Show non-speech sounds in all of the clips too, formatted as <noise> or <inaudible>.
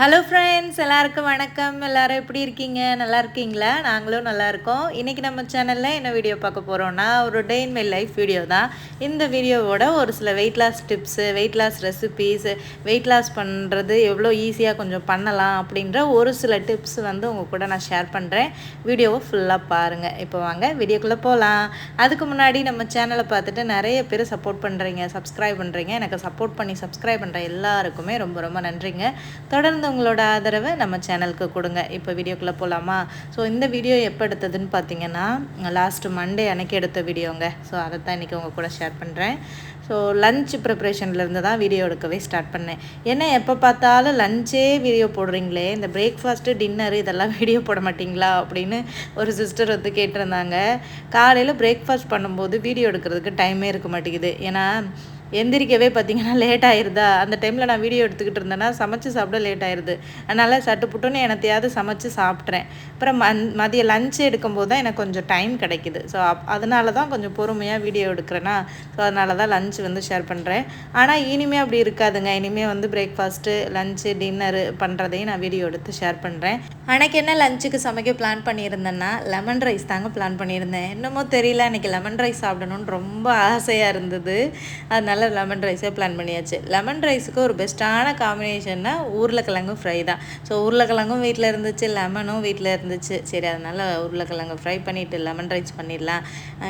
Hello friends எல்லாருக்கும் வணக்கம். எல்லோரும் எப்படி இருக்கீங்க? நல்லா இருக்கீங்களா? நாங்களும் நல்லா இருக்கோம். இன்றைக்கி நம்ம சேனலில் என்ன வீடியோ பார்க்க போகிறோன்னா ஒரு day in my life video தான். இந்த வீடியோவோட ஒரு சில weight loss tips weight loss recipes weight loss பண்ணுறது எவ்வளோ ஈஸியாக கொஞ்சம் பண்ணலாம் அப்படின்ற ஒரு சில டிப்ஸ் வந்து உங்கள் கூட நான் ஷேர் பண்ணுறேன் வீடியோவை ஃபுல்லாக பாருங்கள் இப்போ வாங்க வீடியோக்குள்ளே போகலாம் அதுக்கு முன்னாடி நம்ம சேனலை பார்த்துட்டு நிறைய பேர் சப்போர்ட் பண்ணுறீங்க சப்ஸ்கிரைப் பண்ணுறீங்க எனக்கு சப்போர்ட் பண்ணி சப்ஸ்கிரைப் பண்ணுற எல்லாருக்குமே ரொம்ப ரொம்ப நன்றிங்க. தொடர்ந்து உங்களோட ஆதரவை நம்ம சேனலுக்கு கொடுங்க. இப்போ வீடியோக்குள்ளே போகலாமா ஸோ இந்த வீடியோ எப்போ எடுத்ததுன்னு பார்த்தீங்கன்னா லாஸ்ட்டு மண்டே அன்னைக்கு எடுத்த வீடியோங்க. ஸோ அதை தான் இன்றைக்கி உங்கள் கூட ஷேர் பண்ணுறேன் ஸோ லஞ்ச் ப்ரிப்ரேஷன்லேருந்து தான் வீடியோ எடுக்கவே ஸ்டார்ட் பண்ணேன். ஏன்னா எப்போ பார்த்தாலும் லஞ்சே வீடியோ போடுறீங்களே இந்த பிரேக்ஃபாஸ்ட்டு டின்னர் இதெல்லாம் வீடியோ போட மாட்டிங்களா? அப்படின்னு ஒரு சிஸ்டர் வந்து கேட்டிருந்தாங்க. காலையில் பிரேக்ஃபாஸ்ட் பண்ணும்போது வீடியோ எடுக்கிறதுக்கு டைமே இருக்க மாட்டேங்குது. ஏன்னா எந்திரிக்கவே பார்த்தீங்கன்னா லேட் ஆயிருதா? அந்த டைமில் நான் வீடியோ எடுத்துக்கிட்டு இருந்தேன்னா சமைச்சு சாப்பிட லேட் ஆயிருது. அதனால் சட்டு புட்டுன்னு எனத்தையாவது சமைச்சு சாப்பிட்றேன். அப்புறம் மந் மதியம் லஞ்ச் எடுக்கும்போது தான் எனக்கு கொஞ்சம் டைம் கிடைக்குது. ஸோ அப் அதனால தான் கொஞ்சம் பொறுமையாக வீடியோ எடுக்கிறேன்னா ஸோ அதனால தான் லஞ்ச் வந்து ஷேர் பண்ணுறேன் ஆனால் இனிமேல் அப்படி இருக்காதுங்க. இனிமேல் வந்து பிரேக்ஃபாஸ்ட்டு லஞ்சு டின்னரு பண்ணுறதையும் நான் வீடியோ எடுத்து ஷேர் பண்ணுறேன் அன்னைக்கு என்ன லஞ்சுக்கு சமைக்க பிளான் பண்ணியிருந்தேன்னா லெமன் ரைஸ் தாங்க பிளான் பண்ணியிருந்தேன். என்னமோ தெரியல அன்றைக்கி லெமன் ரைஸ் சாப்பிடணும்னு ரொம்ப ஆசையாக இருந்தது. அதனால லெமன் ரைஸே பிளான் பண்ணியாச்சு. லெமன் ரைஸுக்கு ஒரு பெஸ்ட்டான காம்பினேஷன்னா உருளைக்கிழங்கு ஃப்ரை தான். ஸோ உருளைக்கிழங்கும் வீட்டில் இருந்துச்சு லெமனும் வீட்டில் இருந்துச்சு. சரி அதனால் உருளைக்கிழங்கு ஃப்ரை பண்ணிவிட்டு லெமன் ரைஸ் பண்ணிடலாம்.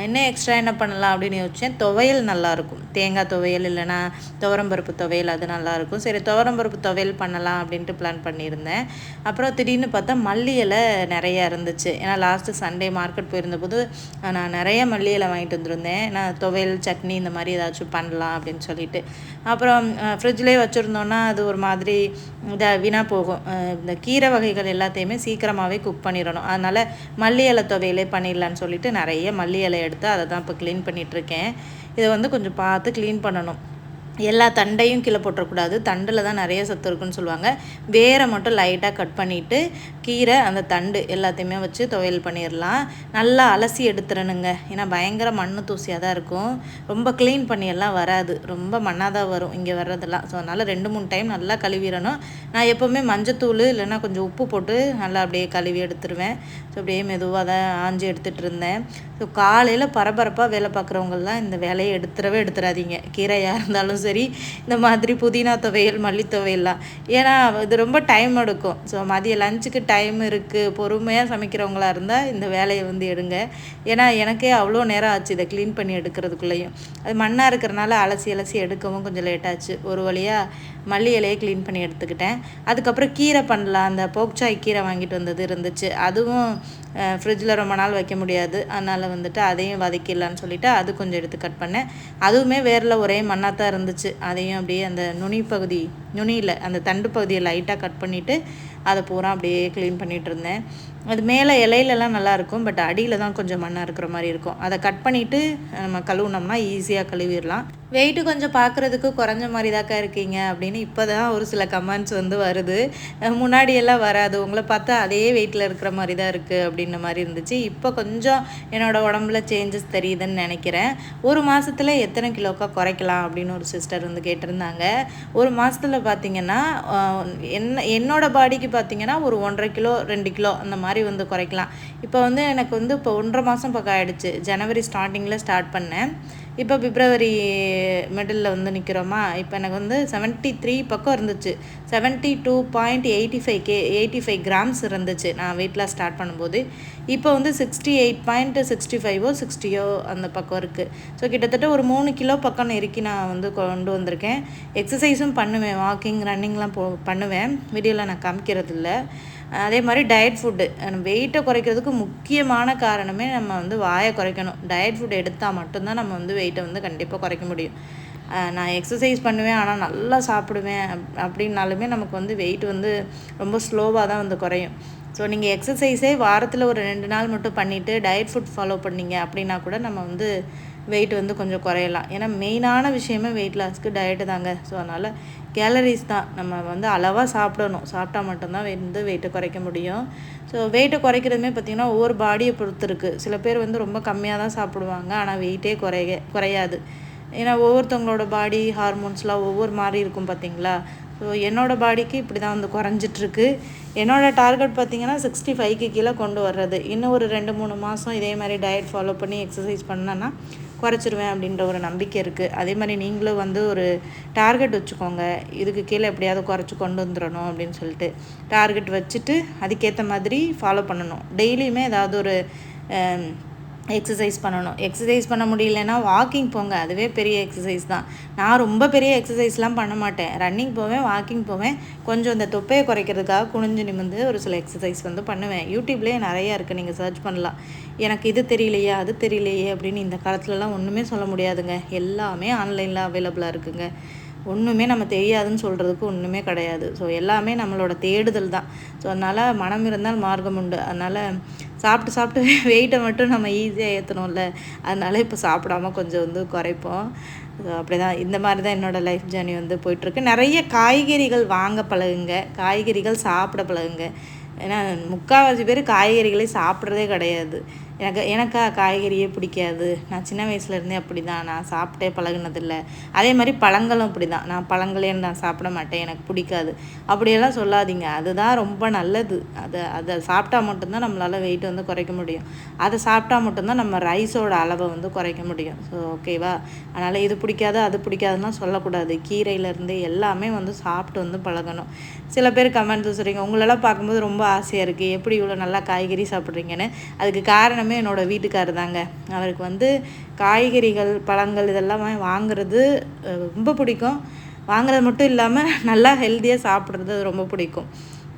இன்னும் எக்ஸ்ட்ரா என்ன பண்ணலாம் அப்படின்னு யோசிச்சேன். துவையல் நல்லாயிருக்கும். தேங்காய் துவையல் இல்லைனா துவரம்பருப்பு துவையல் அது நல்லாயிருக்கும். சரி துவரம்பருப்பு துவையல் பண்ணலாம் அப்படின்ட்டு பிளான் பண்ணியிருந்தேன். அப்புறம் திடீர்னு பார்த்தா மல்லி இலை நிறையா இருந்துச்சு. ஏன்னா லாஸ்ட்டு சண்டே மார்க்கெட் போயிருந்தபோது நான் நிறைய மல்லி இலை வாங்கிட்டு வந்திருந்தேன். நான் துவையல் சட்னி இந்த மாதிரி ஏதாச்சும் பண்ணலாம் அப்படின்னு சொல்லிட்டு. அப்புறம் ஃப்ரிட்ஜ்லேயே வச்சுருந்தோன்னா அது ஒரு மாதிரி இதாக வீணாக போகும். இந்த கீரை வகைகள் எல்லாத்தையுமே சீக்கிரமாகவே குக் பண்ணிடணும். அதனால் மல்லி இலை துவையிலே பண்ணிடலான்னு சொல்லிட்டு நிறைய மல்லி இலை எடுத்து அதை தான் இப்போ க்ளீன் பண்ணிகிட்ருக்கேன் இதை வந்து கொஞ்சம் பார்த்து க்ளீன் பண்ணணும். எல்லா தண்டையும் கீழே போட்டுறக்கூடாது. தண்டில் தான் நிறைய சத்து இருக்குன்னு சொல்லுவாங்க. வேரை மட்டும் லைட்டாக கட் பண்ணிவிட்டு கீரை அந்த தண்டு எல்லாத்தையுமே வச்சு துவையல் பண்ணிடலாம் நல்லா அலசி எடுத்துடணுங்க. ஏன்னா பயங்கர மண் தூசியாக தான் இருக்கும். ரொம்ப க்ளீன் பண்ணியெல்லாம் வராது. ரொம்ப மண்ணாக தான் வரும் இங்கே வர்றதெல்லாம். ஸோ அதனால் ரெண்டு மூணு டைம் நல்லா கழுவிடணும். நான் எப்போவுமே மஞ்சத்தூள் இல்லைன்னா கொஞ்சம் உப்பு போட்டு நல்லா அப்படியே கழுவி எடுத்துருவேன். ஸோ அப்படியே மெதுவாக தான் ஆஞ்சி எடுத்துகிட்டு இருந்தேன். ஸோ காலையில் பரபரப்பாக வேலை பார்க்குறவங்கெல்லாம் இந்த வேலையை எடுத்துடவே எடுத்துடாதீங்க. கீரையாக இருந்தாலும் சரி சரி இந்த மாதிரி புதினா துவையல் மல்லி துவையல்லாம். ஏன்னா இது ரொம்ப டைம் எடுக்கும். ஸோ மதிய லஞ்சுக்கு டைம் இருக்குது பொறுமையாக சமைக்கிறவங்களா இருந்தால் இந்த வேலையை வந்து எடுங்க. ஏன்னா எனக்கே அவ்வளோ நேரம் ஆச்சு இதை க்ளீன் பண்ணி எடுக்கிறதுக்குள்ளேயும். அது மண்ணாக இருக்கிறனால அலசி அலசி எடுக்கவும் கொஞ்சம் லேட்டாச்சு ஒரு வழியாக மல்லி இலையை க்ளீன் பண்ணி எடுத்துக்கிட்டேன். அதுக்கப்புறம் கீரை பண்ணலாம். அந்த போக்சாய் கீரை வாங்கிட்டு வந்தது இருந்துச்சு. அதுவும் ஃப்ரிட்ஜில் ரொம்ப நாள் வைக்க முடியாது. அதனால் வந்துட்டு அதையும் வதக்கிடலான்னு சொல்லிவிட்டு அது கொஞ்சம் எடுத்து கட் பண்ணேன். அதுவுமே வேரில் ஒரே மண்ணாக தான் இருந்துச்சு. அதையும் அப்படியே அந்த நுனி பகுதி நுனியில் அந்த தண்டு பகுதியை லைட்டாக கட் பண்ணிவிட்டு அதை பூரா அப்படியே க்ளீன் பண்ணிகிட்டு இருந்தேன். அது மேலே இலையிலலாம் நல்லாயிருக்கும் பட் அடியில் தான் கொஞ்சம் மண்ணாக இருக்கிற மாதிரி இருக்கும். அதை கட் பண்ணிவிட்டு நம்ம கழுவுனோம்னா ஈஸியாக கழுவிடலாம். வெயிட்டு கொஞ்சம் பார்க்குறதுக்கு குறைஞ்ச மாதிரி தாக்கா இருக்கீங்க அப்படின்னு இப்போ தான் ஒரு சில கமெண்ட்ஸ் வந்து வருது. முன்னாடியெல்லாம் வராது. உங்களை பார்த்தா அதே வெயிட்டில் இருக்கிற மாதிரி தான் இருக்குது அப்படின்ற மாதிரி இருந்துச்சு. இப்போ கொஞ்சம் என்னோடய உடம்புல சேஞ்சஸ் தெரியுதுன்னு நினைக்கிறேன். ஒரு மாதத்தில் எத்தனை கிலோக்கா குறைக்கலாம் அப்படின்னு ஒரு சிஸ்டர் வந்து கேட்டிருந்தாங்க. ஒரு மாதத்தில் பார்த்திங்கன்னா என்ன என்னோடய பாடிக்கு பார்த்திங்கன்னா ஒரு ஒன்றரை கிலோ ரெண்டு கிலோ அந்த மாதிரி மாதிரி வந்து குறைக்கலாம். இப்போ வந்து எனக்கு வந்து இப்போ ஒன்றரை மாதம் பக்கம் ஆகிடுச்சு ஜனவரி ஸ்டார்டிங்கில் ஸ்டார்ட் பண்ணேன். இப்போ பிப்ரவரி மிடில் வந்து நிற்கிறோமா இப்போ எனக்கு வந்து செவன்ட்டி த்ரீ பக்கம் இருந்துச்சு. Seventy two point eighty five K eighty five grams இருந்துச்சு நான் வெயிட்லாம் ஸ்டார்ட் பண்ணும்போது. இப்போ வந்து சிக்ஸ்டி எயிட் பாயிண்ட் சிக்ஸ்டி ஃபைவோ சிக்ஸ்டியோ அந்த பக்கம் இருக்குது ஸோ கிட்டத்தட்ட ஒரு மூணு கிலோ பக்கம் நெருக்கி நான் வந்து கொண்டு வந்திருக்கேன். எக்ஸசைஸும் பண்ணுவேன். வாக்கிங் ரன்னிங்லாம் போ பண்ணுவேன். வீடியோவில் நான் காமிக்கிறது இல்லை அதே மாதிரி டயட் ஃபுட்டு வெயிட்டை குறைக்கிறதுக்கு முக்கியமான காரணமே நம்ம வந்து வாயை குறைக்கணும். டயட் ஃபுட் எடுத்தால் மட்டும்தான் நம்ம வந்து வெயிட்டை வந்து கண்டிப்பாக குறைக்க முடியும். நான் எக்ஸசைஸ் பண்ணுவேன் ஆனால் நல்லா சாப்பிடுவேன் அப்படின்னாலுமே நமக்கு வந்து வெயிட் வந்து ரொம்ப ஸ்லோவாக தான் வந்து குறையும். ஸோ நீங்கள் எக்ஸசைஸே வாரத்தில் ஒரு ரெண்டு நாள் மட்டும் பண்ணிவிட்டு டயட் ஃபுட் ஃபாலோ பண்ணீங்க அப்படின்னா கூட நம்ம வந்து வெயிட் வந்து கொஞ்சம் குறையலாம். ஏன்னா மெயினான விஷயமே வெயிட் லாஸ்க்கு டயட்டு தாங்க. ஸோ அதனால் கேலரிஸ் தான். நம்ம வந்து அளவாக சாப்பிடணும். சாப்பிட்டா மட்டும்தான் வந்து வெயிட்டை குறைக்க முடியும். ஸோ வெயிட்டை குறைக்கிறதுமே பார்த்திங்கன்னா ஒவ்வொரு பாடியை பொறுத்து இருக்குது சில பேர் வந்து ரொம்ப கம்மியாக தான் சாப்பிடுவாங்க. ஆனால் வெயிட்டே குறைய குறையாது. ஏன்னா ஒவ்வொருத்தவங்களோட பாடி ஹார்மோன்ஸ்லாம் ஒவ்வொரு மாதிரி இருக்கும் பார்த்தீங்களா? ஸோ என்னோடய பாடிக்கு இப்படி தான் வந்து குறைஞ்சிட்ருக்கு. என்னோடய டார்கெட் பார்த்திங்கன்னா சிக்ஸ்டி ஃபைவ்க்கு கீழே கொண்டு வர்றது. இன்னும் ஒரு ரெண்டு மூணு மாதம் இதே மாதிரி டயட் ஃபாலோ பண்ணி எக்ஸசைஸ் பண்ணேன்னா குறைச்சிருவேன் அப்படின்ற ஒரு நம்பிக்கை இருக்குது அதே மாதிரி நீங்களும் வந்து ஒரு டார்கெட் வச்சுக்கோங்க. இதுக்கு கீழே எப்படியாவது குறைச்சி கொண்டு வந்துடணும் அப்படின்னு சொல்லிட்டு. டார்கெட் வச்சுட்டு அதுக்கேற்ற மாதிரி ஃபாலோ பண்ணணும். டெய்லியுமே ஏதாவது ஒரு எக்ஸசைஸ் பண்ணணும். எக்ஸசைஸ் பண்ண முடியலன்னா வாக்கிங் போங்க. அதுவே பெரிய எக்ஸசைஸ் தான். நான் ரொம்ப பெரிய எக்ஸசைஸ்லாம் பண்ண மாட்டேன். ரன்னிங் போவேன் வாக்கிங் போவேன். கொஞ்சம் இந்த தொப்பையை குறைக்கிறதுக்காக குனிஞ்சு நிமிந்து ஒரு சில எக்ஸசைஸ் வந்து பண்ணுவேன். யூடியூப்லேயே நிறையா இருக்குது நீங்கள் சர்ச் பண்ணலாம். எனக்கு இது தெரியலையே அது தெரியலையே அப்படின்னு இந்த காலத்துலலாம் ஒன்றுமே சொல்ல முடியாதுங்க. எல்லாமே ஆன்லைனில் அவைலபிளாக இருக்குங்க. ஒன்றுமே நம்ம தெரியாதுன்னு சொல்கிறதுக்கு ஒன்றுமே கிடையாது. ஸோ எல்லாமே நம்மளோட தேடுதல் தான். ஸோ அதனால் மனம் இருந்தால் மார்க்கம் உண்டு. அதனால் சாப்பிட்டு சாப்பிட்டு <laughs> வெயிட்டை மட்டும் நம்ம ஈஸியாக ஏற்றணும்ல அதனால் இப்போ சாப்பிடாம கொஞ்சம் வந்து குறைப்போம். அப்படி தான் இந்த மாதிரி தான் என்னோடய லைஃப் ஜேர்னி வந்து போயிட்டுருக்கு. நிறைய காய்கறிகள் வாங்க பழகுங்க. காய்கறிகள் சாப்பிட பழகுங்க. ஏன்னா முக்கால்வாசி பேர் காய்கறிகளை சாப்பிட்றதே கிடையாது. எனக்கு எனக்கா காய்கறியே பிடிக்காது. நான் சின்ன வயசுலேருந்தே அப்படி தான் நான் சாப்பிட்டே பழகினதில்லை. அதே மாதிரி பழங்களும் அப்படி தான் நான் பழங்களே நான் சாப்பிட மாட்டேன். எனக்கு பிடிக்காது. அப்படியெல்லாம் சொல்லாதீங்க. அதுதான் ரொம்ப நல்லது. அதை அதை சாப்பிட்டா மட்டும்தான் நம்மளால் வெயிட் வந்து குறைக்க முடியும். அதை சாப்பிட்டா மட்டும்தான் நம்ம ரைஸோட அளவை வந்து குறைக்க முடியும். ஸோ ஓகேவா அதனால் இது பிடிக்காது அது பிடிக்காதுன்னா சொல்லக்கூடாது. கீரையிலேருந்து எல்லாமே வந்து சாப்பிட்டு வந்து பழகணும். சில பேர் கமெண்ட் சொல்கிறீங்க உங்களெல்லாம் பார்க்கும்போது ரொம்ப ஆசையாக இருக்குது எப்படி இவ்வளோ நல்லா காய்கறி சாப்பிட்றீங்கன்னு. அதுக்கு காரணம் என்னோடய வீட்டுக்காரர் தாங்க. அவருக்கு வந்து காய்கறிகள் பழங்கள் இதெல்லாம் வாங்குறது ரொம்ப பிடிக்கும். வாங்குறது மட்டும் இல்லாமல் நல்லா ஹெல்த்தியாக சாப்பிட்றது ரொம்ப பிடிக்கும்.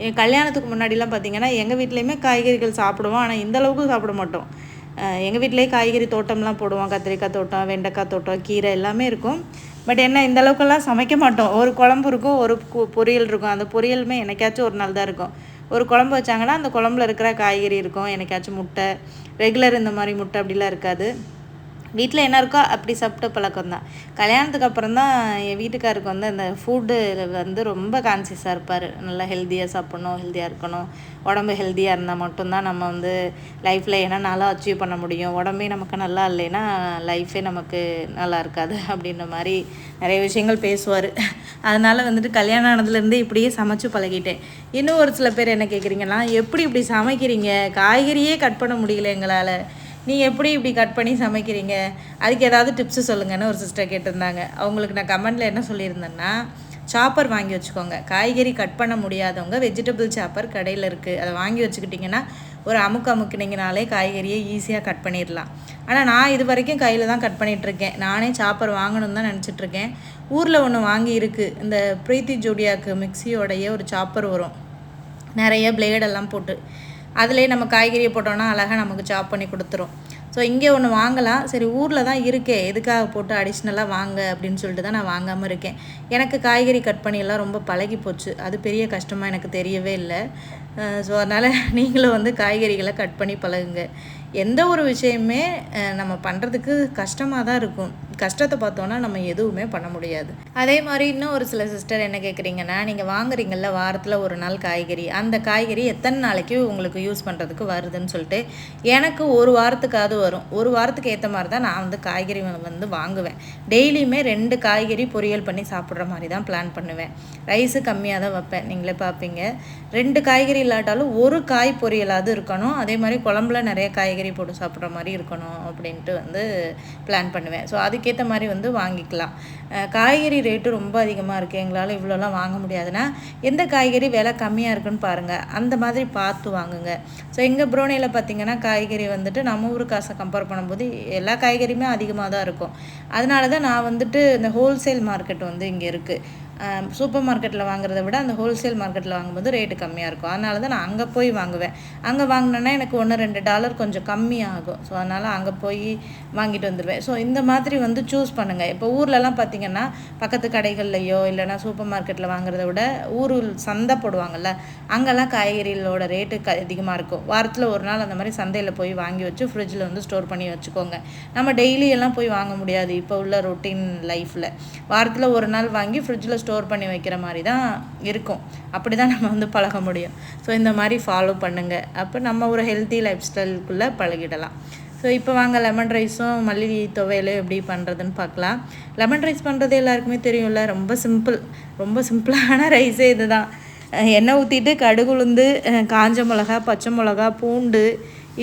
என் கல்யாணத்துக்கு முன்னாடிலாம் பார்த்திங்கன்னா எங்கள் வீட்லேயுமே காய்கறிகள் சாப்பிடுவோம். ஆனால் இந்த அளவுக்கு சாப்பிட மாட்டோம். எங்கள் வீட்டிலேயே காய்கறி தோட்டம்லாம் போடுவோம். கத்திரிக்காய் தோட்டம் வெண்டைக்காய் தோட்டம் கீரை எல்லாமே இருக்கும். பட் என்ன இந்த அளவுக்கெல்லாம் சமைக்க மாட்டோம். ஒரு குழம்பு இருக்கும் ஒரு பொரியல் இருக்கும். அந்த பொரியலுமே என்னைக்காச்சும் ஒரு நாள் தான் இருக்கும். ஒரு குழம்பு வச்சாங்கன்னா அந்த குழம்புல இருக்கிற காய்கறி இருக்கும். எனக்காச்சும் முட்டை. ரெகுலர் இந்த மாதிரி முட்டை அப்படிலாம் இருக்காது. வீட்டில் என்ன இருக்கோ அப்படி சாப்பிட்ட பழக்கம் தான் கல்யாணத்துக்கு அப்புறம் தான் என் வீட்டுக்காருக்கு வந்து அந்த ஃபுட்டு வந்து ரொம்ப கான்சியஸாக இருப்பார். நல்லா ஹெல்த்தியாக சாப்பிட்ணும் ஹெல்த்தியாக இருக்கணும். உடம்பு ஹெல்த்தியாக இருந்தால் மட்டும்தான் நம்ம வந்து லைஃப்பில் ஏன்னா நல்லா அச்சீவ் பண்ண முடியும். உடம்பே நமக்கு நல்லா இல்லைன்னா லைஃபே நமக்கு நல்லா இருக்காது அப்படின்ற மாதிரி நிறைய விஷயங்கள் பேசுவார். அதனால் வந்துட்டு கல்யாணம் ஆனதுலேருந்து இப்படியே சமைச்சு பழகிட்டேன். இன்னும் ஒரு சில பேர் என்ன கேட்குறீங்கன்னா எப்படி இப்படி சமைக்கிறீங்க? காய்கறியே கட் பண்ண முடியல எங்களால். நீங்கள் எப்படி இப்படி கட் பண்ணி சமைக்கிறீங்க? அதுக்கு ஏதாவது டிப்ஸு சொல்லுங்கன்னு ஒரு சிஸ்டர் கேட்டிருந்தாங்க. அவங்களுக்கு நான் கமெண்டில் என்ன சொல்லியிருந்தேன்னா சாப்பர் வாங்கி வச்சுக்கோங்க. காய்கறி கட் பண்ண முடியாதவங்க வெஜிடபிள் சாப்பர் கடையில் இருக்குது அதை வாங்கி வச்சுக்கிட்டிங்கன்னா ஒரு அமுக்கு அமுக்குனிங்கனாலே காய்கறியை ஈஸியாக கட் பண்ணிடலாம். ஆனால் நான் இது வரைக்கும் கையில் தான் கட் பண்ணிகிட்ருக்கேன் நானே சாப்பர் வாங்கணும்னு தான் நினச்சிட்ருக்கேன் ஊரில் ஒன்று வாங்கி இருக்குது இந்த ப்ரீத்தி ஜோடியாக்கு மிக்சியோடைய ஒரு சாப்பர் வரும். நிறைய பிளேடெல்லாம் போட்டு. அதிலே நம்ம காய்கறியை போட்டோன்னா அழகாக நமக்கு சாப் பண்ணி கொடுத்துரும். ஸோ இங்கே ஒன்று வாங்கலாம். சரி ஊரில் தான் இருக்கே. எதுக்காக போட்டு அடிஷ்னலாக வாங்க அப்படின்னு சொல்லிட்டு தான் நான் வாங்காமல் இருக்கேன். எனக்கு காய்கறி கட் பண்ணியெல்லாம் ரொம்ப பழகி போச்சு. அது பெரிய கஷ்டமாக எனக்கு தெரியவே இல்லை. ஸோ அதனால் <laughs> நீங்களும் வந்து காய்கறிகளை கட் பண்ணி பழகுங்க. எந்த ஒரு விஷயமே நம்ம பண்ணுறதுக்கு கஷ்டமாக தான் இருக்கும். கஷ்டத்தை பார்த்தோன்னா நம்ம எதுவுமே பண்ண முடியாது. அதே மாதிரி இன்னும் ஒரு சில சிஸ்டர் என்ன கேட்குறீங்கன்னா நீங்கள் வாங்குறீங்கல்ல வாரத்தில் ஒரு நாள் காய்கறி. அந்த காய்கறி எத்தனை நாளைக்கு உங்களுக்கு யூஸ் பண்ணுறதுக்கு வருதுன்னு சொல்லிட்டு எனக்கு ஒரு வாரத்துக்காவது வரும். ஒரு வாரத்துக்கு ஏற்ற மாதிரி தான் நான் வந்து காய்கறி வந்து வாங்குவேன். டெய்லியுமே ரெண்டு காய்கறி பொரியல் பண்ணி சாப்பிட்ற மாதிரி தான் பிளான் பண்ணுவேன். ரைஸு கம்மியாக தான் வைப்பேன். நீங்களே பார்ப்பீங்க. ரெண்டு காய்கறி இல்லாட்டாலும் ஒரு காய் பொரியலாவது இருக்கணும். அதே மாதிரி குழம்புல நிறைய காய்கறி போட்டு சாப்பிட்ற மாதிரி இருக்கணும். அப்படின்ட்டு வந்து பிளான் பண்ணுவேன். ஸோ அதுக்கேற்ற மாதிரி வந்து வாங்கிக்கலாம். காய்கறி ரேட்டு ரொம்ப அதிகமாக இருக்குது எங்களால் இவ்வளோலாம் வாங்க முடியாதுன்னா எந்த காய்கறி விலை கம்மியாக இருக்குன்னு பாருங்கள் அந்த மாதிரி பார்த்து வாங்குங்க. ஸோ எங்கள் ப்ரோனியில் பார்த்திங்கன்னா காய்கறி வந்துட்டு நம்ம ஊர் காசை கம்பேர் பண்ணும்போது எல்லா காய்கறியுமே அதிகமாக தான் இருக்கும். அதனால தான் நான் வந்துட்டு இந்த ஹோல்சேல் மார்க்கெட் வந்து இங்கே இருக்குது சூப்பர் மார்க்கெட்டில் வாங்குறத விட அந்த ஹோல்சேல் மார்க்கெட்டில் வாங்கும்போது ரேட்டு கம்மியாக இருக்கும். அதனால தான் நான் அங்கே போய் வாங்குவேன். அங்கே வாங்கினேன்னா எனக்கு ஒன்று ரெண்டு டாலர் கொஞ்சம் கம்மியாகும். ஸோ அதனால் அங்கே போய் வாங்கிட்டு வந்துடுவேன். ஸோ இந்த மாதிரி வந்து சூஸ் பண்ணுங்கள் இப்போ ஊர்லலாம் பார்த்திங்கன்னா பக்கத்து கடைகள்லையோ இல்லைனா சூப்பர் மார்க்கெட்டில் வாங்குறத விட ஊர் சந்தை போடுவாங்கள்ல அங்கெல்லாம் காய்கறிகளோட ரேட்டு க அதிகமாக இருக்கும். வாரத்தில் ஒரு நாள் அந்த மாதிரி சந்தையில் போய் வாங்கி வச்சு ஃப்ரிட்ஜில் வந்து ஸ்டோர் பண்ணி வச்சுக்கோங்க. நம்ம டெய்லி எல்லாம் போய் வாங்க முடியாது. இப்போ உள்ள ரொட்டீன் லைஃப்பில் வாரத்தில் ஒரு நாள் வாங்கி ஃப்ரிட்ஜில் ஸ்டோர் பண்ணி வைக்கிற மாதிரி தான் இருக்கும். அப்படி தான் நம்ம வந்து பழக முடியும். ஸோ இந்த மாதிரி ஃபாலோ பண்ணுங்கள் அப்போ நம்ம ஒரு ஹெல்த்தி லைஃப் ஸ்டைலுக்குள்ளே பழகிடலாம். ஸோ இப்போ வாங்க லெமன் ரைஸும் மல்லிகை துவையல் எப்படி பண்ணுறதுன்னு பார்க்கலாம். லெமன் ரைஸ் பண்ணுறது எல்லாருக்குமே தெரியும்ல ரொம்ப சிம்பிள் ரொம்ப சிம்பிளான ரைஸே இது தான் எண்ணெய் ஊற்றிட்டு கடுகு உளுந்து காஞ்ச மிளகா பச்சை மிளகா பூண்டு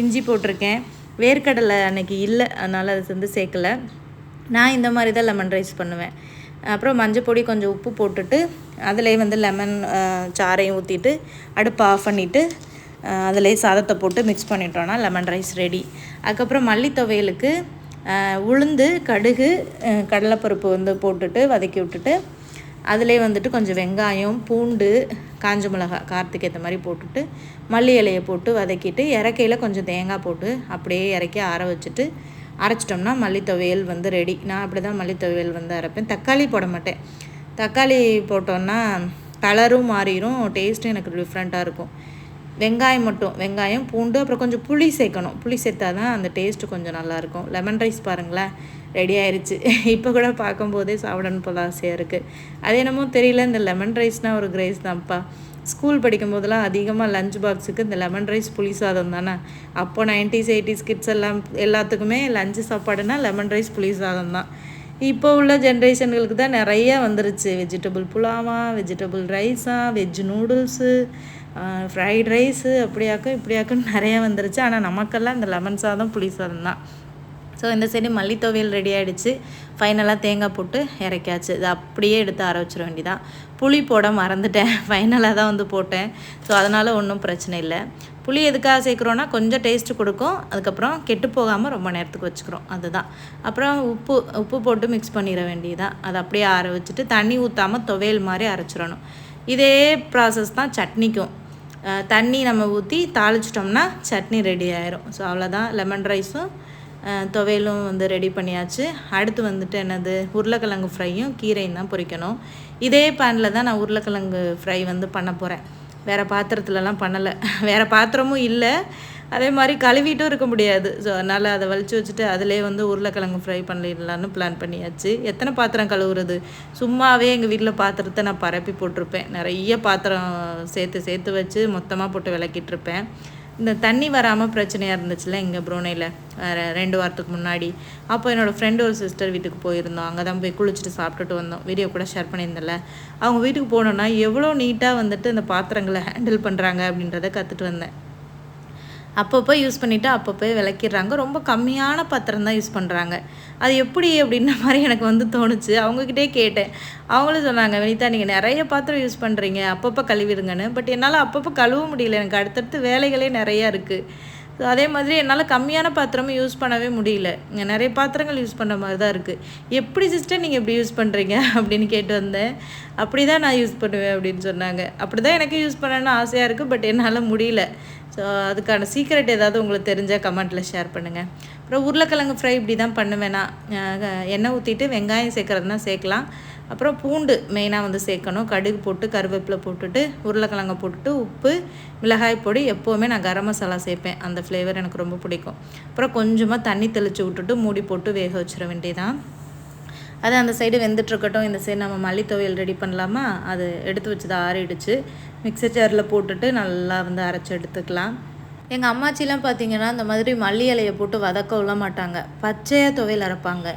இஞ்சி போட்டிருக்கேன். வேர்க்கடலை அன்னைக்கு இல்லை அதனால் அது வந்து சேர்க்கல. நான் இந்த மாதிரி தான் லெமன் ரைஸ் பண்ணுவேன். அப்புறம் மஞ்சள் பொடி கொஞ்சம் உப்பு போட்டுட்டு அதிலே வந்து லெமன் சாறையும் ஊற்றிட்டு அடுப்பை ஆஃப் பண்ணிவிட்டு அதிலே சாதத்தை போட்டு மிக்ஸ் பண்ணிட்டோன்னா லெமன் ரைஸ் ரெடி அதுக்கப்புறம் மல்லி துவையலுக்கு உளுந்து கடுகு கடலைப்பருப்பு வந்து போட்டுட்டு வதக்கி விட்டுட்டு அதிலே வந்துட்டு கொஞ்சம் வெங்காயம் பூண்டு காஞ்ச மிளகா காரத்துக்கு ஏற்ற மாதிரி போட்டுட்டு மல்லி இலையை போட்டு வதக்கிட்டு இறக்கையில் கொஞ்சம் தேங்காய் போட்டு அப்படியே இறக்கி ஆற வச்சுட்டு அரைச்சிட்டோம்னா மல்லி துவையல் வந்து ரெடி நான் அப்படி தான் மல்லி துவையல் வந்து அரைப்பேன். தக்காளி போட மாட்டேன். தக்காளி போட்டோன்னா கலரும் மாறிடும் டேஸ்ட்டும் எனக்கு டிஃப்ரெண்ட்டாக இருக்கும். வெங்காயம் மட்டும் வெங்காயம் பூண்டு அப்புறம் கொஞ்சம் புளி சேர்க்கணும். புளி சேர்த்தா தான் அந்த டேஸ்ட்டு கொஞ்சம் நல்லாயிருக்கும் லெமன் ரைஸ் பாருங்களேன் ரெடி ஆயிடுச்சு இப்போ கூட பார்க்கும்போதே சாப்பிடணும் போல ஆசையாக இருக்குது அது என்னமோ தெரியல இந்த லெமன் ரைஸ்னால் ஒரு கிரேஸ் தான்ப்பா. ஸ்கூல் படிக்கும்போதெல்லாம் அதிகமாக லஞ்ச் பாக்ஸுக்கு இந்த லெமன் ரைஸ் புளி சாதம் தானே? அப்போ நைன்டிஸ் எயிட்டிஸ் கிட்ஸ் எல்லாம் எல்லாத்துக்குமே லஞ்சு சாப்பாடுனா லெமன் ரைஸ் புளி சாதம் தான். இப்போ உள்ள ஜென்ரேஷன்களுக்கு தான் நிறைய வந்துருச்சு. வெஜிடபிள் புலாவா வெஜிடபிள் ரைஸா வெஜ் நூடுல்ஸு ஃப்ரைட் ரைஸு அப்படியாக்கும் இப்படியாக்கும் நிறைய வந்துருச்சு. ஆனால் நமக்கெல்லாம் இந்த லெமன் சாதம் புளி சாதம் தான். ஸோ இந்த சைடு மல்லி ரெடி ஆகிடுச்சு ஃபைனலாக தேங்காய் போட்டு இறக்கியாச்சு. இது அப்படியே எடுத்து அரை வச்சிட வேண்டியதான் புளி போட மறந்துட்டேன். <laughs> ஃபைனலாக தான் வந்து போட்டேன். ஸோ அதனால் ஒன்றும் பிரச்சனை இல்லை. புளி எதுக்காக சேர்க்குறோன்னா கொஞ்சம் டேஸ்ட்டு கொடுக்கும். அதுக்கப்புறம் கெட்டு போகாமல் ரொம்ப நேரத்துக்கு வச்சுக்கிறோம். அதுதான். அப்புறம் உப்பு உப்பு போட்டு மிக்ஸ் பண்ணிட வேண்டியதான் அதை அப்படியே ஆற வச்சுட்டு தண்ணி ஊற்றாமல் துவையல் மாதிரி அரைச்சிடணும். இதே ப்ராசஸ் தான் சட்னிக்கும். தண்ணி நம்ம ஊற்றி தாளிச்சிட்டோம்னா சட்னி ரெடி ஆயிரும். ஸோ அவ்வளோதான் லெமன் ரைஸும் துவையலும் வந்து ரெடி பண்ணியாச்சு. அடுத்து வந்துட்டு என்னது? உருளைக்கிழங்கு ஃப்ரையும் கீரையும் தான் பொரிக்கணும் இதே பேனில் தான் நான் உருளைக்கிழங்கு ஃப்ரை வந்து பண்ண போகிறேன் வேறு பாத்திரத்துலலாம் பண்ணலை. வேறு பாத்திரமும் இல்லை. அதே மாதிரி கழுவிட்டும் இருக்க முடியாது. ஸோ அதனால் அதை வலிச்சு வச்சுட்டு அதிலே வந்து உருளைக்கிழங்கு ஃப்ரை பண்ணிடலான்னு பிளான் பண்ணியாச்சு. எத்தனை பாத்திரம் கழுவுறது? சும்மாவே எங்கள் வீட்டில் பாத்திரத்தை நான் பரப்பி போட்டிருப்பேன். நிறைய பாத்திரம் சேர்த்து சேர்த்து வச்சு மொத்தமாக போட்டு விளக்கிட்டு இருப்பேன் இந்த தண்ணி வராமல் பிரச்சனையாக இருந்துச்சுல இங்கே ப்ரோனையில் ரெண்டு வாரத்துக்கு முன்னாடி. அப்போ என்னோடய ஃப்ரெண்டு ஒரு சிஸ்டர் வீட்டுக்கு போயிருந்தோம். அங்கே தான் போய் குளிச்சுட்டு சாப்பிட்டுட்டு வந்தோம். வீடியோ கூட ஷேர் பண்ணியிருந்தல அவங்க வீட்டுக்கு போனோன்னா எவ்வளோ நீட்டாக வந்துட்டு இந்த பாத்திரங்களை ஹேண்டில் பண்ணுறாங்க அப்படின்றத கற்றுட்டு வந்தேன். அப்பப்போ யூஸ் பண்ணிவிட்டு அப்பப்போ விளக்கிடுறாங்க. ரொம்ப கம்மியான பாத்திரம் தான் யூஸ் பண்ணுறாங்க அது எப்படி அப்படின்ற மாதிரி எனக்கு வந்து தோணுச்சு. அவங்கக்கிட்டே கேட்டேன். அவங்களும் சொன்னாங்க வினிதா நீங்கள் நிறைய பாத்திரம் யூஸ் பண்ணுறீங்க அப்பப்போ கழுவிடுங்கன்னு. பட் என்னால் அப்பப்போ கழுவ முடியல. எனக்கு அடுத்தடுத்து வேலைகளே நிறையா இருக்குது ஸோ அதே மாதிரி என்னால் கம்மியான பாத்திரமும் யூஸ் பண்ணவே முடியல. இங்கே நிறைய பாத்திரங்கள் யூஸ் பண்ணுற மாதிரி தான் இருக்குது எப்படி சிஸ்டர் நீங்கள் இப்படி யூஸ் பண்ணுறீங்க அப்படின்னு கேட்டு வந்தேன். அப்படி தான் நான் யூஸ் பண்ணுவேன் அப்படின்னு சொன்னாங்க. அப்படி தான் எனக்கு யூஸ் பண்ணணும்னு ஆசையாக இருக்குது பட் என்னால் முடியல. ஸோ அதுக்கான சீக்ரெட் ஏதாவது உங்களுக்கு தெரிஞ்சால் கமெண்ட்டில் ஷேர் பண்ணுங்கள் அப்புறம் உருளைக்கிழங்கு ஃப்ரை இப்படி தான் பண்ணுவேன்னா எண்ணெய் ஊற்றிட்டு வெங்காயம் சேர்க்குறதுனா சேர்க்கலாம். அப்புறம் பூண்டு மெயினாக வந்து சேர்க்கணும். கடுகு போட்டு கருவேப்பிலை போட்டுட்டு உருளைக்கிழங்க போட்டுட்டு உப்பு மிளகாய் பொடி எப்போவுமே நான் கரம் மசாலா சேர்ப்பேன். அந்த ஃப்ளேவர் எனக்கு ரொம்ப பிடிக்கும். அப்புறம் கொஞ்சமாக தண்ணி தெளித்து விட்டுட்டு மூடி போட்டு வேக வச்சிட வேண்டியதான் அது அந்த சைடு வெந்துட்டுருக்கட்டும். இந்த சைடு நம்ம மல்லி துவையல் ரெடி பண்ணலாமா? அது எடுத்து வச்சது ஆறிடுச்சு. மிக்சர் ஜாரில் போட்டுட்டு நல்லா வந்து அரைச்சி எடுத்துக்கலாம். எங்கள் அம்மாச்சிலாம் பார்த்தீங்கன்னா இந்த மாதிரி மல்லி இலையை போட்டு வதக்க விட மாட்டாங்க. பச்சையாக துவையல் அரைப்பாங்க.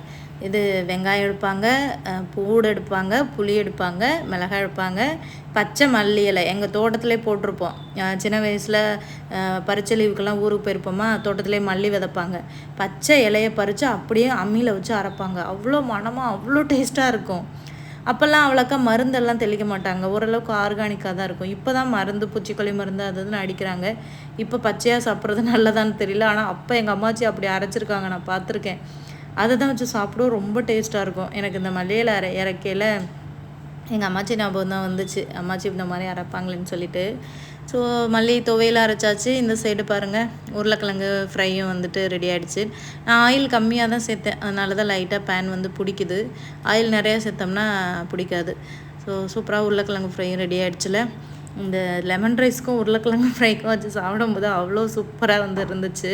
இது வெங்காயம் எடுப்பாங்க பூடு எடுப்பாங்க புளி எடுப்பாங்க மிளகாய் எடுப்பாங்க. பச்சை மல்லி இலை எங்கள் தோட்டத்திலே போட்டிருப்போம். சின்ன வயசில் பறிச்ச லீவுக்கெல்லாம் ஊருக்கு போயிருப்போமா தோட்டத்திலே மல்லி விதைப்பாங்க. பச்சை இலையை பறித்து அப்படியே அம்மியில் வச்சு அரைப்பாங்க. அவ்வளோ மணமாக அவ்வளோ டேஸ்ட்டாக இருக்கும். அப்போல்லாம் அவ்வளோக்கா மருந்தெல்லாம் தெளிக்க மாட்டாங்க. ஓரளவுக்கு ஆர்கானிக்காக தான் இருக்கும். இப்போ தான் மருந்து பூச்சிக்கொல்லி மருந்து அது இதுன்னு அடிக்கிறாங்க. இப்போ பச்சையாக சாப்பிட்றது நல்லதான்னு தெரியல. ஆனால் அப்போ எங்கள் அம்மாச்சி அப்படி அரைச்சிருக்காங்க. நான் பார்த்துருக்கேன். அதை தான் வச்சு சாப்பிடுவோம் ரொம்ப டேஸ்ட்டாக இருக்கும். எனக்கு இந்த மல்லியில் அரை இறக்கையில் எங்கள் அம்மாச்சி ஞாபகம் தான் வந்துச்சு. அம்மாச்சி இந்த மாதிரி அரைப்பாங்களேன்னு சொல்லிட்டு. ஸோ மல்லி துவையில் அரைச்சாச்சு. இந்த சைடு பாருங்கள் உருளைக்கிழங்கு ஃப்ரையும் வந்துட்டு ரெடி ஆகிடுச்சு நான் ஆயில் கம்மியாக தான் சேர்த்தேன். அதனால தான் லைட்டாக பேன் வந்து பிடிக்குது. ஆயில் நிறையா சேர்த்தோம்னா பிடிக்காது. ஸோ சூப்பராக உருளைக்கிழங்கு ஃப்ரையும் ரெடி ஆகிடுச்சுல இந்த லெமன் ரைஸ்க்கும் உருளைக்கிழங்கு ஃப்ரைக்கும் வச்சு சாப்பிடும்போது அவ்வளோ சூப்பராக வந்து இருந்துச்சு.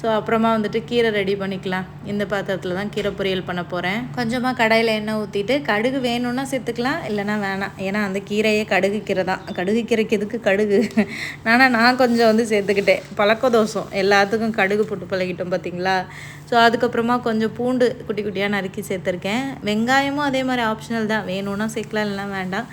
ஸோ அப்புறமா வந்துட்டு கீரை ரெடி பண்ணிக்கலாம். இந்த பாத்திரத்தில் தான் கீரை பொரியல் பண்ண போகிறேன் கொஞ்சமாக கடையில் எண்ணெய் ஊற்றிட்டு கடுகு வேணும்னா சேர்த்துக்கலாம் இல்லைனா வேணாம். ஏன்னா அந்த கீரையே கடுகு கீரை தான். கடுகு கீரைக்கு எதுக்கு கடுகு? <laughs> ஆனால் நான் கொஞ்சம் வந்து சேர்த்துக்கிட்டேன். பழக்க தோசம் எல்லாத்துக்கும் கடுகு போட்டு பழகிட்டோம் பார்த்தீங்களா ஸோ அதுக்கப்புறமா கொஞ்சம் பூண்டு குட்டி குட்டியாக நறுக்கி சேர்த்துருக்கேன். வெங்காயமும் அதே மாதிரி ஆப்ஷனல் தான். வேணும்னா சேர்க்கலாம் இல்லைனா வேண்டாம்.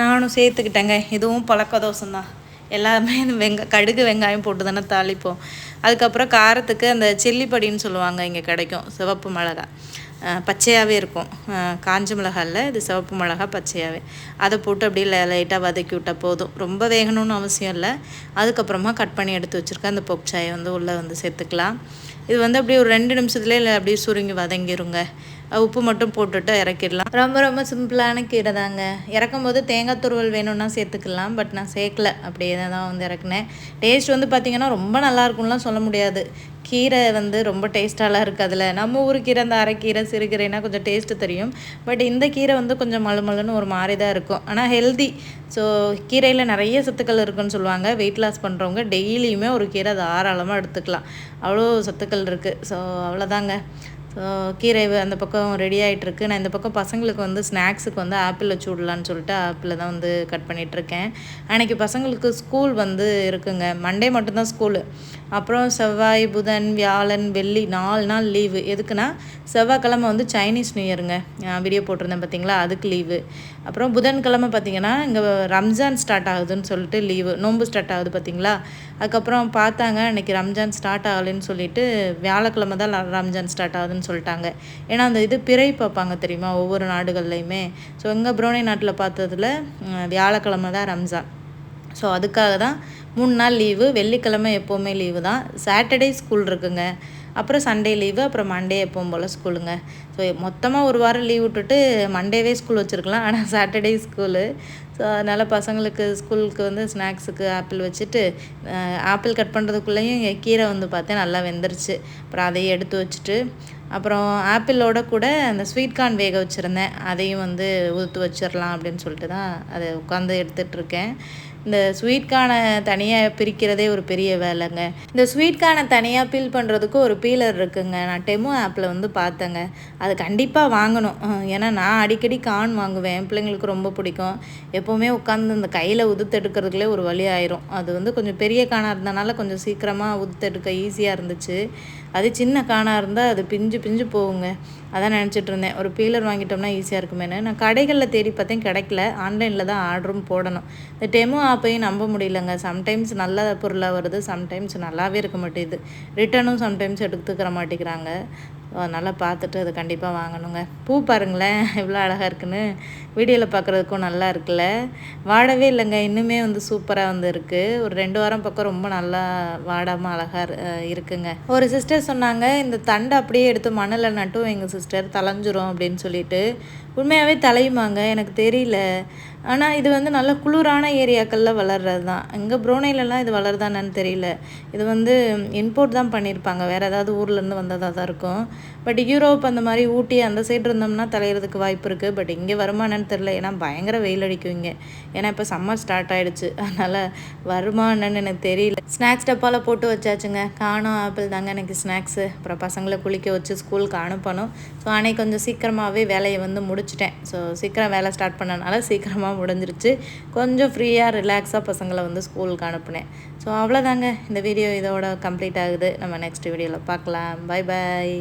நானும் சேர்த்துக்கிட்டேங்க. இதுவும் பழக்க தோசம் தான் எல்லாமே வெங்க கடுகு வெங்காயம் போட்டு தானே தாளிப்போம். அதுக்கப்புறம் காரத்துக்கு அந்த சில்லிப்படின்னு சொல்லுவாங்க இங்கே கிடைக்கும் சிவப்பு மிளகா பச்சையாகவே இருக்கும். காஞ்ச மிளகாயில் இது சிவப்பு மிளகா பச்சையாகவே அதை போட்டு அப்படியே லைட்டாக வதக்கி விட்டால் போதும். ரொம்ப வேகணும்னு அவசியம் இல்லை. அதுக்கப்புறமா கட் பண்ணி எடுத்து வச்சுருக்கேன். அந்த பொப்சாயை வந்து உள்ளே வந்து சேர்த்துக்கலாம். இது வந்து அப்படியே ஒரு ரெண்டு நிமிஷத்துலேயே இல்லை அப்படியே சுருங்கி வதங்கிருங்க. உப்பு மட்டும் போட்டுட்டு இறக்கிடலாம். ரொம்ப ரொம்ப சிம்பிளான கீரை தாங்க. இறக்கும் போது தேங்காய் துருவல் வேணும்னா சேர்த்துக்கலாம் பட் நான் சேர்க்கல. அப்படியே தான் வந்து இறக்குனேன். டேஸ்ட் வந்து பார்த்திங்கன்னா ரொம்ப நல்லா இருக்கும்லாம் சொல்ல முடியாது. கீரை வந்து ரொம்ப டேஸ்ட்டாலாம் அதில் நம்ம ஊர் கீரை அந்த அரைக்கீரை சிறுகீரைனா கொஞ்சம் டேஸ்ட்டு தெரியும். பட் இந்த கீரை வந்து கொஞ்சம் மழுமலுன்னு ஒரு மாதிரி தான் இருக்கும். ஆனால் ஹெல்தி ஸோ கீரையில் நிறைய சத்துக்கள் இருக்குன்னு சொல்லுவாங்க. வெயிட் லாஸ் பண்ணுறவங்க டெய்லியுமே ஒரு கீரை தாராளமாக எடுத்துக்கலாம். அவ்வளோ சத்துக்கள் இருக்குது ஸோ அவ்வளோதாங்க. ஸோ கீரை அந்த பக்கம் ரெடி ஆகிட்டுருக்கு நான் இந்த பக்கம் பசங்களுக்கு வந்து ஸ்நாக்ஸுக்கு வந்து ஆப்பிள் வச்சு விடலான்னு சொல்லிட்டு ஆப்பிளில் தான் வந்து கட் பண்ணிகிட்ருக்கேன் அன்றைக்கி பசங்களுக்கு ஸ்கூல் வந்து இருக்குங்க. மண்டே மட்டும்தான் ஸ்கூலு அப்புறம் செவ்வாய் புதன் வியாழன் வெள்ளி நாலு நாள் லீவு எதுக்குன்னா செவ்வாய்க்கிழமை வந்து சைனீஸ் நியூ இயருங்க வீடியோ போட்டிருந்தேன் பார்த்தீங்களா அதுக்கு லீவு அப்புறம் புதன்கிழமை பார்த்தீங்கன்னா இங்கே ரம்ஜான் ஸ்டார்ட் ஆகுதுன்னு சொல்லிட்டு லீவு நோன்பு ஸ்டார்ட் ஆகுது பார்த்தீங்களா அதுக்கப்புறம் பார்த்தாங்க இன்றைக்கி ரம்ஜான் ஸ்டார்ட் ஆகலைன்னு சொல்லிட்டு வியாழக்கிழமை தான் ரம்ஜான் ஸ்டார்ட் ஆகுதுன்னு சொல்லிட்டாங்க. ஏன்னா அந்த இது பிறை பார்ப்பாங்க தெரியுமா? ஒவ்வொரு நாடுகள்லையுமே. ஸோ எங்கள் புரோனி நாட்டில் பார்த்ததுல வியாழக்கிழமை தான் ரம்ஜான். ஸோ அதுக்காக தான் மூணு நாள் லீவு வெள்ளிக்கிழமை எப்போவுமே லீவு தான். சாட்டர்டே ஸ்கூல் இருக்குங்க. அப்புறம் சண்டே லீவு அப்புறம் மண்டே எப்பவும் போல் ஸ்கூலுங்க ஸோ மொத்தமாக ஒரு வாரம் லீவ் விட்டுட்டு மண்டேவே ஸ்கூல் வச்சுருக்கலாம். ஆனால் சாட்டர்டே ஸ்கூலு ஸோ அதனால் பசங்களுக்கு ஸ்கூலுக்கு வந்து ஸ்நாக்ஸுக்கு ஆப்பிள் வச்சுட்டு ஆப்பிள் கட் பண்ணுறதுக்குள்ளேயும் கீரை வந்து பார்த்தேன். நல்லா வெந்துருச்சு. அப்புறம் அதையும் எடுத்து வச்சுட்டு அப்புறம் ஆப்பிளோட கூட அந்த ஸ்வீட் கார்ன் வேக வச்சுருந்தேன். அதையும் வந்து ஊற்று வச்சிடலாம் அப்படின்னு சொல்லிட்டு தான் அதை உட்காந்து எடுத்துகிட்ருக்கேன் இந்த ஸ்வீட்கான தனியாக பிரிக்கிறதே ஒரு பெரிய வேலைங்க. இந்த ஸ்வீட்கான தனியாக பீல் பண்ணுறதுக்கு ஒரு பீலர் இருக்குங்க. நான் டெமோ ஆப்பில் வந்து பார்த்தேங்க. அது கண்டிப்பாக வாங்கணும். ஏன்னா நான் அடிக்கடி கான் வாங்குவேன். பிள்ளைங்களுக்கு ரொம்ப பிடிக்கும். எப்போவுமே உட்காந்து இந்த கையில் உதுத்தெடுக்கிறதுக்குலே ஒரு வழி ஆயிரும். அது வந்து கொஞ்சம் பெரிய கானாக இருந்தனால கொஞ்சம் சீக்கிரமாக உதுத்தெடுக்க ஈஸியாக இருந்துச்சு. அது சின்ன காணாக இருந்தால் அது பிஞ்சு பிஞ்சு போகுங்க. அதான் நினச்சிட்டு இருந்தேன். ஒரு பீலர் வாங்கிட்டோம்னா ஈஸியாக இருக்குமேனு நான் கடைகளில் தேடி பார்த்தேன் கிடைக்கல. ஆன்லைனில் தான் ஆர்டரும் போடணும். இந்த டெமோ ஆப்பையும் நம்ப முடியலங்க. சம்டைம்ஸ் நல்ல பொருளாக வருது சம்டைம்ஸ் நல்லாவே இருக்க மாட்டேங்குது ரிட்டனும் சம்டைம்ஸ் எடுத்துக்கிற மாட்டேங்கிறாங்க. அதனால் பார்த்துட்டு அதை கண்டிப்பாக வாங்கணுங்க. பூ பாருங்களேன் எவ்வளோ அழகாக இருக்குன்னு. வீடியோவில் பார்க்குறதுக்கும் நல்லா இருக்குல்ல. வாடவே இல்லைங்க இன்னுமே வந்து சூப்பராக வந்து இருக்குது ஒரு ரெண்டு வாரம் பக்கம் ரொம்ப நல்லா வாடாமல் அழகாக இருக்குங்க. ஒரு சிஸ்டர் சொன்னாங்க இந்த தண்டை அப்படியே எடுத்து மண்ணில் நட்டும் எங்கள் சிஸ்டர் தலைஞ்சிரும் அப்படின்னு சொல்லிட்டு. உண்மையாகவே தலையுமாங்க எனக்கு தெரியல. ஆனால் இது வந்து நல்ல குளிரான ஏரியாக்களில் வளர்கிறது தான் இங்கே ப்ரோனைலலாம் இது வளருதானு தெரியல. இது வந்து இம்போர்ட் தான் பண்ணியிருப்பாங்க வேறு ஏதாவது ஊர்லேருந்து வந்ததாக தான் இருக்கும். பட் யூரோப் அந்த மாதிரி ஊட்டி அந்த சைடு இருந்தோம்னா தலையிறதுக்கு வாய்ப்பு இருக்குது பட் இங்கே வருமா தெரில ஏன்னா பயங்கர வெயில் அடிக்கும் இங்கே. ஏன்னா இப்போ சம்மர் ஸ்டார்ட் ஆகிடுச்சு அதனால் வருமா எனக்கு தெரியல. ஸ்நாக்ஸ் டப்பாவில் போட்டு வச்சாச்சுங்க. காணும் ஆப்பிள் தாங்க எனக்கு ஸ்நாக்ஸு அப்புறம் பசங்களை குளிக்க வச்சு ஸ்கூலுக்கு அனுப்பணும். ஸோ அன்னைக்கு கொஞ்சம் சீக்கிரமாகவே வேலையை வந்து முடிச்சிட்டேன். ஸோ சீக்கிரம் வேலை ஸ்டார்ட் பண்ணனால சீக்கிரமாக முடிஞ்சிருச்சு. கொஞ்சம் ஃப்ரீயாக ரிலாக்ஸாக பசங்களை வந்து ஸ்கூலுக்கு அனுப்புனேன். ஸோ அவ்வளோதாங்க இந்த வீடியோ இதோட கம்ப்ளீட் ஆகுது. நம்ம நெக்ஸ்ட் வீடியோவில் பார்க்கலாம். பாய் பாய்